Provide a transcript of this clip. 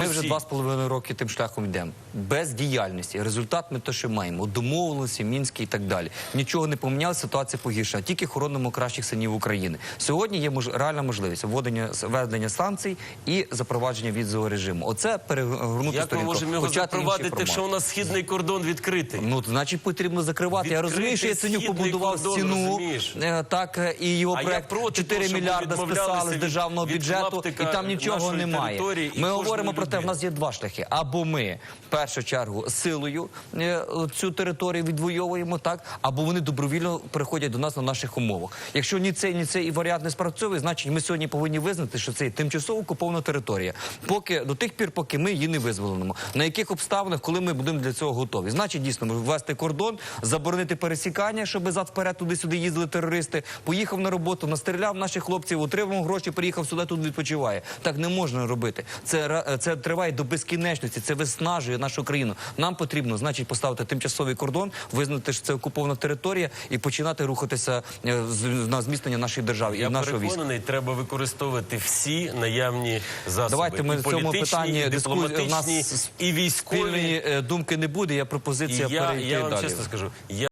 Ми вже два з половиною роки тим шляхом йдемо. Без діяльності. Результат ми те, що маємо. Домовленості, Мінські і так далі. Нічого не помінялося, ситуація погіршила. Тільки хоронимо кращих синів України. Сьогодні є мож... реальна можливість введення введення санкцій і запровадження візового режиму. Оце перегорнути Як ми можемо його запровадити, якщо у нас східний кордон відкритий? Ну, значить, потрібно закривати. Я розумію, що Яценюк побудував кордон, стіну, розумієш? е, так, е, і його А проект проти 4 того, мільярда списали з державного бюджету, і там нічого немає. Ми говоримо про те, в нас є два шляхи. Або ми, в першу чергу, силою е, цю територію відвоюємо, так, або вони добровільно приходять до нас на наших умовах. Якщо ні цей, ні цей варіант не спрацьовує, значить ми сьогодні повинні визнати, що це тимчасово окупована територія. Поки до тих пір, поки ми її не визволимо. На яких обставинах, коли ми будемо для цього готові? Значить, дійсно ввести кордон, заборонити пересікання, щоб зад вперед туди-сюди їздили терористи. Поїхав на роботу, настріляв наших хлопців, отримав гроші, приїхав сюди, тут відпочиває. Так не можна робити. Це ра- це триває до безкінечності. Це виснажує нашу країну. Нам потрібно, значить, поставити тимчасовий кордон, визнати, що це окупована територія, і починати рухатися е, на зміцнення нашої держави і Я нашого війська. переконаний, треба використовувати всі наявні засоби. Давайте ми і в цьому питанні і дискусії. У нас і військові. Спільної е, думки не буде. Я пропозиція І я, перейти я вам далі. чесно скажу, я